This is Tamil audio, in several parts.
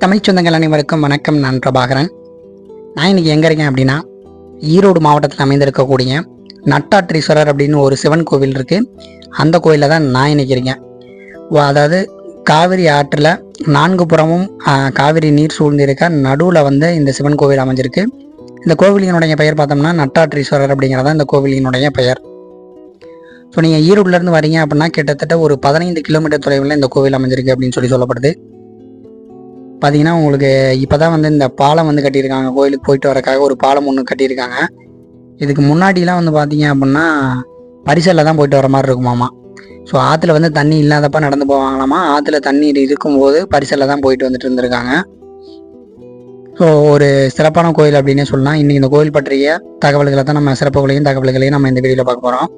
தமிழ் சொந்தங்கள் அனைவருக்கும் வணக்கம் நான் பிரபாகரன். நான் இன்னைக்கு எங்கே இருக்கேன் அப்படின்னா ஈரோடு மாவட்டத்தில் அமைந்திருக்கக்கூடிய நட்டாற்றீஸ்வரர் அப்படின்னு ஒரு சிவன் கோவில் இருக்குது அந்த கோயிலில் தான் நான் இன்றைக்கி இருக்கேன். அதாவது காவிரி ஆற்றில் நான்கு புறமும் காவிரி நீர் சூழ்ந்திருக்க நடுவில் வந்து இந்த சிவன் கோவில் அமைஞ்சிருக்கு. இந்த கோவிலினுடைய பெயர் பார்த்தோம்னா நட்டாற்றீஸ்வரர் அப்படிங்கிறதா இந்த கோவிலினுடைய பெயர். ஸோ நீங்கள் ஈரோடுலேருந்து வரீங்க அப்படின்னா கிட்டத்தட்ட ஒரு பதினைந்து கிலோமீட்டர் தொலைவில் இந்த கோவில் அமைஞ்சிருக்கு அப்படின்னு சொல்லி சொல்லப்படுது. பார்த்தீங்கன்னா உங்களுக்கு இப்போ தான் வந்து இந்த பாலம் வந்து கட்டியிருக்காங்க. கோயிலுக்கு போயிட்டு வரக்காக ஒரு பாலம் ஒன்று கட்டியிருக்காங்க. இதுக்கு முன்னாடிலாம் வந்து பார்த்தீங்க அப்படின்னா பரிசலில் தான் போயிட்டு வர மாதிரி இருக்குமாமா ஸோ ஆற்றுல வந்து தண்ணி இல்லாதப்ப நடந்து போவாங்களாமா? ஆற்றுல தண்ணீர் இருக்கும்போது பரிசலில் தான் போயிட்டு வந்துட்டு இருந்திருக்காங்க. ஸோ ஒரு சிறப்பான கோயில் அப்படின்னே சொல்லலாம். இன்றைக்கி இந்த கோயில் பற்றிய தகவல்களை தான் நம்ம சிறப்புகளையும் தகவல்களையும் நம்ம இந்த வீடியோவில் பார்க்க போகிறோம்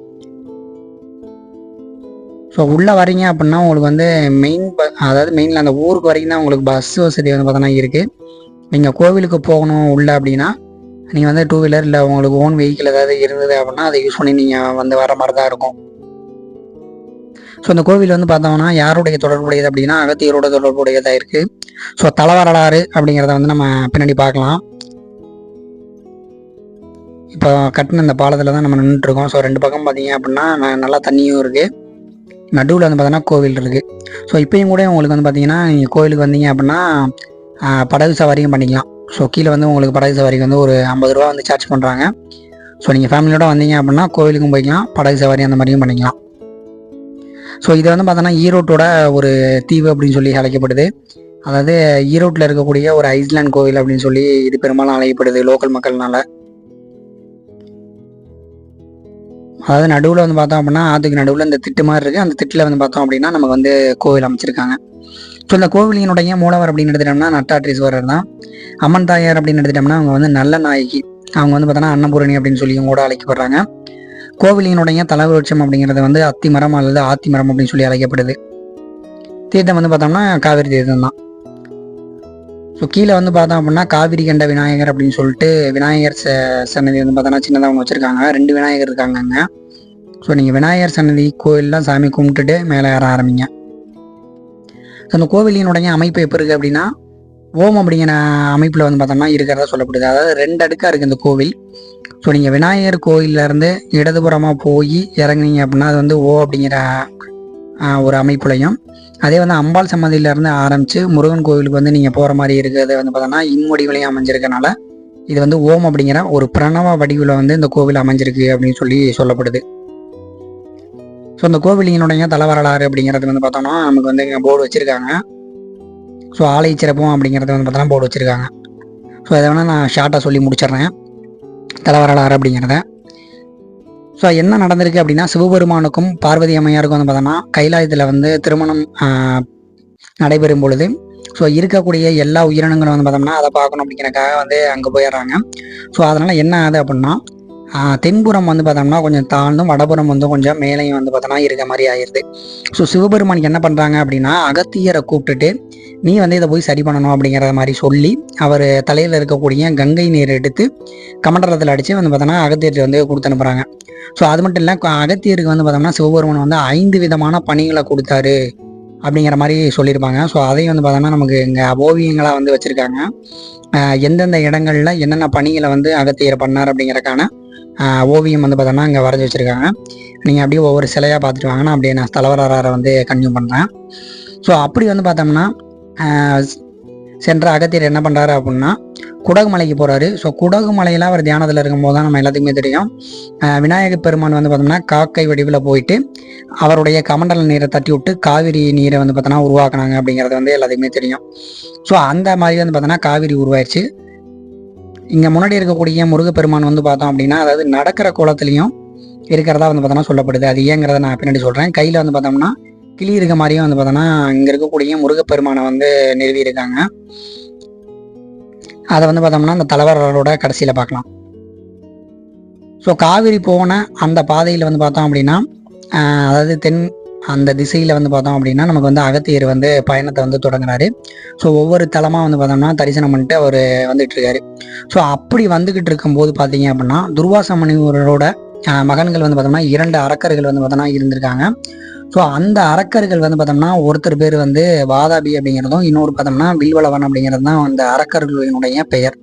ஸோ உள்ளே வரீங்க அப்படின்னா உங்களுக்கு வந்து மெயின் அதாவது மெயினில் அந்த ஊருக்கு வரைக்கும் தான் உங்களுக்கு பஸ் வசதி வந்து பார்த்தோன்னா இருக்குது நீங்கள் கோவிலுக்கு போகணும் உள்ள அப்படின்னா நீங்கள் வந்து டூ வீலர் இல்லை உங்களுக்கு ஓன் வெஹிக்கிள் ஏதாவது இருந்தது அப்படின்னா அதை யூஸ் பண்ணி நீங்கள் வந்து வர மாதிரி தான் இருக்கும். ஸோ இந்த கோவில் வந்து பார்த்தோம்னா யாருடைய தொடர்புடையது அப்படின்னா அகத்தியரோட தொடர்புடையதாக இருக்குது ஸோ தலவரலாறு அப்படிங்கிறத வந்து நம்ம பின்னாடி பார்க்கலாம். இப்போ கட்டின இந்த பாலத்தில் தான் நம்ம நின்றுட்டுருக்கோம் ஸோ ரெண்டு பக்கம் பார்த்தீங்க அப்படின்னா நல்லா தண்ணியும் இருக்குது நடுவில் வந்து பார்த்தோன்னா கோவில் இருக்குது ஸோ இப்பயும் கூட உங்களுக்கு வந்து பார்த்தீங்கன்னா நீங்கள் கோவிலுக்கு வந்தீங்க அப்படின்னா படகு சவாரியும் பண்ணிக்கலாம். ஸோ கீழே வந்து உங்களுக்கு படகு சவாரிக்கு வந்து ஒரு ஐம்பது ரூபா வந்து சார்ஜ் பண்ணுறாங்க ஸோ நீங்கள் ஃபேமிலியோட வந்தீங்க அப்படின்னா கோவிலுக்கும் போய்க்கலாம். படகு சவாரி அந்த மாதிரியும் பண்ணிக்கலாம். ஸோ இது வந்து பார்த்தோன்னா ஈரோட்டோட ஒரு தீவு அப்படின்னு சொல்லி அழைக்கப்படுது. அதாவது ஈரோட்டில் இருக்கக்கூடிய ஒரு ஐஸ்லாண்ட் கோவில் அப்படின்னு சொல்லி இது பெரும்பாலும் அழைக்கப்படுது லோக்கல் மக்கள்னால. அதாவது நடுவில் வந்து பார்த்தோம் அப்படின்னா ஆற்றுக்கு நடுவில் இந்த திட்டு மாதிரி இருக்குது அந்த திட்டில் வந்து பார்த்தோம் அப்படின்னா நமக்கு வந்து கோவில் அமைச்சிருக்காங்க. ஸோ இந்த கோவிலினுடைய மூலவர் அப்படின்னு எடுத்துட்டோம்னா நட்டாற்றீஸ்வரர் தான். அம்மன் தாயார் அப்படின்னு எடுத்துட்டோம்னா அவங்க வந்து நல்ல நாயகி. அவங்க வந்து பார்த்தோன்னா அன்னபூரணி அப்படின்னு சொல்லியும் கூட அழைக்கப்படுறாங்க. கோவிலினுடைய தலவிருட்சம் அப்படிங்கிறது வந்து அத்திமரம் அல்லது ஆத்திமரம் அப்படின்னு சொல்லி அழைக்கப்படுது. தீர்த்தம் வந்து பார்த்தோம்னா காவிரி தீர்த்தம் தான். ஸோ கீழே வந்து பார்த்தோம் அப்படின்னா காவிரி கண்ட விநாயகர் அப்படின்னு சொல்லிட்டு விநாயகர் ச சன்னதி வந்து பார்த்தோன்னா சின்னதாக ஒன்று வச்சுருக்காங்க. ரெண்டு விநாயகர் இருக்காங்க அங்கே. ஸோ நீங்கள் விநாயகர் சன்னதி கோயிலெலாம் சாமி கும்பிட்டுட்டு மேலே ஏற ஆரம்பிங்க. ஸோ அந்த கோவிலினுடைய அமைப்பு எப்போ இருக்குது அப்படின்னா ஓம் அப்படிங்கிற அமைப்பில் வந்து பார்த்தோம்னா இருக்கிறதா சொல்லப்படுது. அதாவது ரெண்டு அடுக்காக இருக்குது இந்த கோவில். ஸோ நீங்கள் விநாயகர் கோயிலேருந்து இடதுபுறமாக போய் இறங்குனீங்க அப்படின்னா அது வந்து ஓ அப்படிங்கிற ஒரு அமைப்புலையும். அதே வந்து அம்பாள் சன்னதியிலேருந்து ஆரம்பித்து முருகன் கோவிலுக்கு வந்து நீங்கள் போகிற மாதிரி இருக்கிறது வந்து பார்த்தோன்னா இன்வடிவிலையும் அமைஞ்சிருக்கனால இது வந்து ஓம் அப்படிங்கிற ஒரு பிரணவ வடிவில் வந்து இந்த கோவில் அமைஞ்சிருக்கு அப்படின்னு சொல்லி சொல்லப்படுது. ஸோ இந்த கோவிலினுடைய தலைவரலாறு அப்படிங்கிறது வந்து பார்த்தோம்னா நமக்கு வந்து இங்கே போர்டு வச்சுருக்காங்க. ஸோ ஆலை சிறப்பும் அப்படிங்கிறது வந்து பார்த்தோன்னா போர்டு வச்சுருக்காங்க. ஸோ அதை வேணால் நான் ஷார்ட்டாக சொல்லி முடிச்சிடுறேன். தலைவரலாறு அப்படிங்கிறத. ஸோ என்ன நடந்திருக்கு அப்படின்னா சிவபெருமானுக்கும் பார்வதி அம்மையாருக்கும் வந்து பார்த்தோன்னா கைலாயத்தில் வந்து திருமணம் நடைபெறும் பொழுது ஸோ இருக்கக்கூடிய எல்லா உயிரினங்களும் வந்து பார்த்தோம்னா அதை பார்க்கணும் அப்படிங்கிறக்காக வந்து அங்கே போயிடுறாங்க. ஸோ அதனால் என்ன ஆகுது அப்படின்னா தென்புறம் வந்து பார்த்தோம்னா கொஞ்சம் தாழ்ந்தும் வடபுறம் வந்து கொஞ்சம் மேலையும் வந்து பார்த்தோம்னா இருக்க மாதிரி ஆயிடுது ஸோ சிவபெருமானுக்கு என்ன பண்ணுறாங்க அப்படின்னா அகத்தியரை கூப்பிட்டுட்டு நீ வந்து இதை போய் சரி பண்ணணும் அப்படிங்கிற மாதிரி சொல்லி அவர் தலையில் இருக்கக்கூடிய கங்கை நீர் எடுத்து கமண்டலத்தில் அடித்து வந்து பார்த்தோன்னா அகத்தியருக்கு வந்து கொடுத்து அனுப்புகிறாங்க ஸோ அது மட்டும் இல்லை அகத்தியருக்கு வந்து பார்த்தோம்னா சிவபெருமன் வந்து ஐந்து விதமான பணிகளை கொடுத்தாரு அப்படிங்கிற மாதிரி சொல்லியிருப்பாங்க. ஸோ அதையும் வந்து பார்த்தோம்னா நமக்கு இங்கே ஓவியங்களாக வந்து வச்சுருக்காங்க. எந்தெந்த இடங்களில் என்னென்ன பணிகளை வந்து அகத்தியர் பண்ணார் அப்படிங்கிறக்கான ஓவியம் வந்து பார்த்தோம்னா இங்கே வரைஞ்சி வச்சுருக்காங்க. நீங்கள் அப்படியே ஒவ்வொரு சிலையாக பார்த்துட்டு வாங்கன்னா அப்படியே நான் தலைவராரை வந்து கன்யூ பண்ணுறேன் ஸோ அப்படி வந்து பார்த்தோம்னா சென்ற அகத்தியர் என்ன பண்ணுறாரு அப்படின்னா குடகுமலைக்கு போகிறாரு ஸோ குடகுமலையில் அவர் தியானத்தில் இருக்கும்போது தான் நம்ம எல்லாத்துக்குமே தெரியும். விநாயக பெருமான் வந்து பார்த்தோம்னா காக்கை வடிவில் போயிட்டு அவருடைய கமண்டல நீரை தட்டி விட்டு காவிரி நீரை வந்து பார்த்தோன்னா உருவாக்குனாங்க அப்படிங்கிறது வந்து எல்லாத்துக்குமே தெரியும். ஸோ அந்த மாதிரி வந்து பார்த்தோன்னா காவிரி உருவாயிருச்சு. இங்கே முன்னாடி இருக்கக்கூடிய முருகப்பெருமான் வந்து பார்த்தோம் அப்படின்னா அதாவது நடக்கிற கோலத்துலையும் இருக்கிறதா வந்து பார்த்தோன்னா சொல்லப்படுது. அது ஏங்கிறத நான் பின்னாடி சொல்கிறேன் கையில் வந்து பார்த்தோம்னா கிளி இருக்க மாதிரியும் வந்து பார்த்தோன்னா இங்கே இருக்கக்கூடிய முருகப்பெருமானை வந்து நிறுவி இருக்காங்க. அதை வந்து பார்த்தோம்னா அந்த தலைவரோட கடைசியில் பார்க்கலாம். ஸோ காவிரி போன அந்த பாதையில் வந்து பார்த்தோம் அப்படின்னா அதாவது தென் அந்த திசையில் வந்து பார்த்தோம் அப்படின்னா நமக்கு வந்து அகத்தியர் வந்து பயணத்தை வந்து தொடங்குறாரு. ஸோ ஒவ்வொரு தலமாக வந்து பார்த்தோம்னா தரிசனம் பண்ணிட்டு அவர் வந்துட்டு இருக்காரு ஸோ அப்படி வந்துக்கிட்டு இருக்கும்போது பார்த்தீங்க அப்படின்னா துர்வாச முனிவரோட மகன்கள் வந்து பார்த்தோம்னா இரண்டு அரக்கர்கள் வந்து பார்த்தோம்னா இருந்திருக்காங்க. ஸோ அந்த அரக்கர்கள் வந்து பார்த்தோம்னா ஒருத்தர் பேர் வந்து வாதாபி அப்படிங்கிறதும் இன்னொரு பார்த்தோம்னா வில்வளவன் அப்படிங்கிறது தான் அந்த அரக்கர்களினுடைய பெயர்.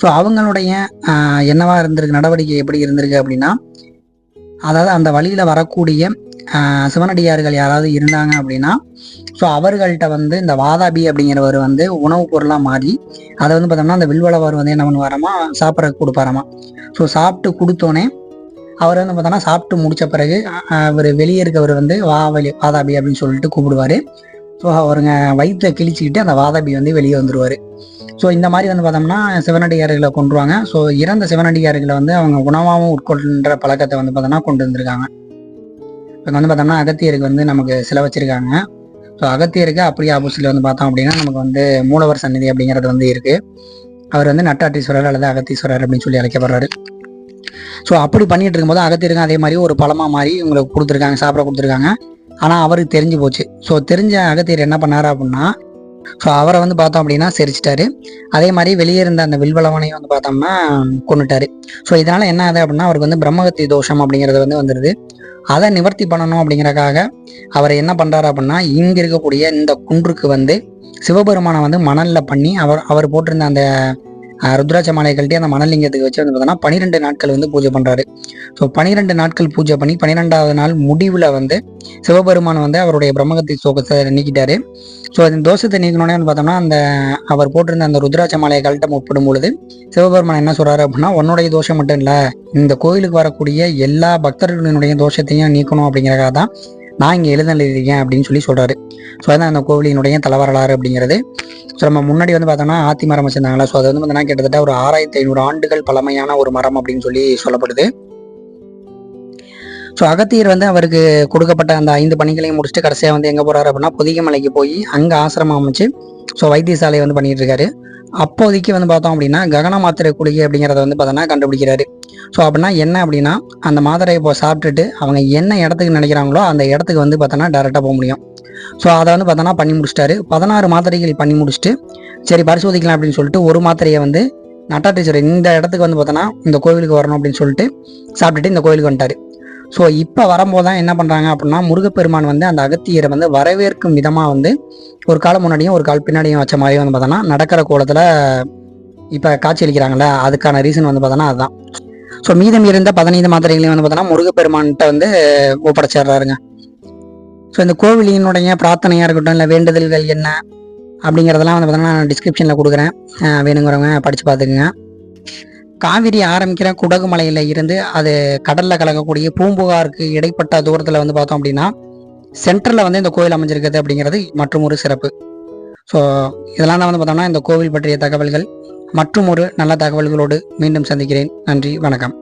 ஸோ அவங்களுடைய என்னவா இருந்திருக்கு நடவடிக்கை எப்படி இருந்திருக்கு அப்படின்னா அதாவது அந்த வழியில் வரக்கூடிய சிவனடியார்கள் யாராவது இருந்தாங்க அப்படின்னா ஸோ அவர்கள்ட்ட வந்து இந்த வாதாபி அப்படிங்கிறவர் வந்து உணவுப் பொருளாக மாறி அதை வந்து பார்த்தோம்னா அந்த வில்வளவர் வந்து என்ன பண்ணுவாராமா சாப்பிட கொடுப்பாராமா. ஸோ சாப்பிட்டு கொடுத்தோன்னே அவர் வந்து பார்த்தோன்னா சாப்பிட்டு முடித்த பிறகு அவர் வெளியே இருக்கவர் வந்து வா வாதாபி அப்படின்னு சொல்லிட்டு கூப்பிடுவாரு. ஸோ அவருங்க வயிற்றை கிழிச்சிக்கிட்டு அந்த வாதாபி வந்து வெளியே வந்துருவார். ஸோ இந்த மாதிரி வந்து பார்த்தோம்னா சிவனடிகாரர்களை கொண்டுருவாங்க ஸோ இறந்த சிவனடிகாரர்களை வந்து அவங்க உணவாகவும் உட்கொள்கின்ற பழக்கத்தை வந்து பார்த்தோம்னா கொண்டு வந்திருக்காங்க. இப்போ வந்து பார்த்தோம்னா அகத்தியருக்கு வந்து நமக்கு சில வச்சிருக்காங்க. ஸோ அகத்தியருக்கு அப்படியே ஆப்போசிட்ல வந்து பார்த்தோம் அப்படின்னா நமக்கு வந்து மூலவர் சந்நிதி அப்படிங்கிறது வந்து இருக்குது அவர் வந்து நட்டாட்டீஸ்வரர் அல்லது அகத்தீஸ்வரர் அப்படின்னு சொல்லி அழைக்கப்படுறாரு. ஸோ அப்படி பண்ணிட்டு இருக்கும்போது அகத்தியருங்க அதே மாதிரி ஒரு பழமா மாதிரி இவங்களுக்கு கொடுத்துருக்காங்க சாப்பிட கொடுத்துருக்காங்க. ஆனால் அவருக்கு தெரிஞ்சு போச்சு. ஸோ தெரிஞ்ச அகத்தியர் என்ன பண்ணார் அப்படின்னா ஸோ அவரை வந்து பார்த்தோம் அப்படின்னா சிரிச்சிட்டாரு. அதே மாதிரி வெளியே இருந்த அந்த வில்வளவனையும் வந்து பார்த்தோம்னா கொண்டுட்டாரு ஸோ இதனால் என்ன ஆகுது அப்படின்னா அவருக்கு வந்து பிரம்மகத்தி தோஷம் அப்படிங்கிறது வந்து வந்துடுது அதை நிவர்த்தி பண்ணணும் அப்படிங்கிறக்காக அவர் என்ன பண்ணுறாரு அப்படின்னா இங்கே இருக்கக்கூடிய இந்த குன்றுக்கு வந்து சிவபெருமானை வந்து மணலில் பண்ணி அவர் அவர் போட்டிருந்த அந்த ருத்ராட்ச மாலையை கழட்டி அந்த மணலிங்கத்துக்கு வச்சு வந்து பார்த்தோன்னா பன்னிரெண்டு நாட்கள் வந்து பூஜை பண்ணுறாரு ஸோ பன்னிரெண்டு நாட்கள் பூஜை பண்ணி பன்னிரெண்டாவது நாள் முடிவில் வந்து சிவபெருமான் வந்து அவருடைய பிரம்மகத்தி சோகத்தை நீக்கிட்டாரு. ஸோ அந்த தோஷத்தை நீக்கணுன்னே வந்து பார்த்தோம்னா அந்த அவர் போட்டிருந்த அந்த ருத்ராட்ச மாலையை கழட்ட முற்படும் பொழுது சிவபெருமான் என்ன சொல்கிறாரு அப்படின்னா உன்னுடைய தோஷம் மட்டும் இல்லை இந்த கோயிலுக்கு வரக்கூடிய எல்லா பக்தர்களினுடைய தோஷத்தையும் நீக்கணும் அப்படிங்கிறக்காக தான் நான் இங்கே எழுதலிருக்கேன் அப்படின்னு சொல்லி சொல்கிறாரு ஸோ அதான் அந்த கோவிலினுடைய தலைவரலாறு அப்படிங்கிறது. ஸோ நம்ம முன்னாடி வந்து பார்த்தோம்னா ஆத்தி மரம் வச்சிருந்தாங்களா ஸோ அது வந்து பார்த்தீங்கன்னா கிட்டத்தட்ட ஒரு ஆறாயிரத்தி ஐநூறு ஆண்டுகள் பழமையான ஒரு மரம் அப்படின்னு சொல்லி சொல்லப்படுது. ஸோ அகத்தியர் வந்து அவருக்கு கொடுக்கப்பட்ட அந்த ஐந்து பணிகளையும் முடிச்சுட்டு கடைசியாக வந்து எங்கே போகிறாரு அப்படின்னா பொதிகமலைக்கு போய் அங்கே ஆசிரமம் அமைச்சு ஸோ வைத்தியசாலையை வந்து பண்ணிட்டு இருக்காரு. அப்போதைக்கு வந்து பார்த்தோம் அப்படின்னா ககன மாத்திரை குளிகை அப்படிங்கிறத வந்து பார்த்தோன்னா கண்டுபிடிக்கிறாரு. ஸோ அப்படின்னா என்ன அப்படின்னா அந்த மாத்திரையை இப்போ சாப்பிட்டுட்டு அவங்க என்ன இடத்துக்கு நினைக்கிறாங்களோ அந்த இடத்துக்கு வந்து பார்த்தோன்னா டேரெக்டாக போக முடியும். ஸோ அதை வந்து பார்த்தோன்னா பண்ணி முடிச்சிட்டாரு. பதினாறு மாத்திரைகள் பண்ணி முடிச்சுட்டு சரி பரிசோதிக்கலாம் அப்படின்னு சொல்லிட்டு ஒரு மாத்திரையை வந்து நட்டாட்டீஸ்வரர் இந்த இடத்துக்கு வந்து பார்த்தோன்னா இந்த கோவிலுக்கு வரணும் அப்படின்னு சொல்லிட்டு சாப்பிட்டுட்டு இந்த கோவிலுக்கு வந்துட்டார். ஸோ இப்போ வரும்போது தான் என்ன பண்ணுறாங்க அப்படின்னா முருகப்பெருமான் வந்து அந்த அகத்தியரை வந்து வரவேற்கும் விதமாக வந்து ஒரு காலம் முன்னாடியும் ஒரு கால் பின்னாடியும் வச்ச மாதிரி வந்து பார்த்தோன்னா நடக்கிற கோலத்தில் இப்போ காட்சியளிக்கிறாங்கல்ல அதுக்கான ரீசன் வந்து பார்த்தோன்னா அதுதான். ஸோ மீதம் இருந்த பதினைந்து மாத்திரைகளையும் வந்து பார்த்தோன்னா முருகப்பெருமான்கிட்ட வந்து ஒப்படைச்சிடுறாருங்க. ஸோ இந்த கோவிலினுடைய பிரார்த்தனையாக இருக்கட்டும் இல்லை வேண்டுதல்கள் என்ன அப்படிங்கிறதெல்லாம் வந்து பார்த்தோன்னா நான் டிஸ்கிரிப்ஷனில் கொடுக்குறேன். வேணுங்கிறவங்க படித்து பார்த்துக்குங்க. காவிரி ஆரம்பிக்கிற குடகுமலையில இருந்து அது கடல்ல கலக்கக்கூடிய பூம்புகாருக்கு இடைப்பட்ட தூரத்தில் வந்து பார்த்தோம் அப்படின்னா சென்டரில் வந்து இந்த கோயில் அமைஞ்சிருக்குது அப்படிங்கிறது மற்றும் ஒரு சிறப்பு. ஸோ இதெல்லாம் தான் வந்து பார்த்தோம்னா இந்த கோவில் பற்றிய தகவல்கள் மற்றும் ஒரு நல்ல தகவல்களோடு மீண்டும் சந்திக்கிறேன். நன்றி வணக்கம்.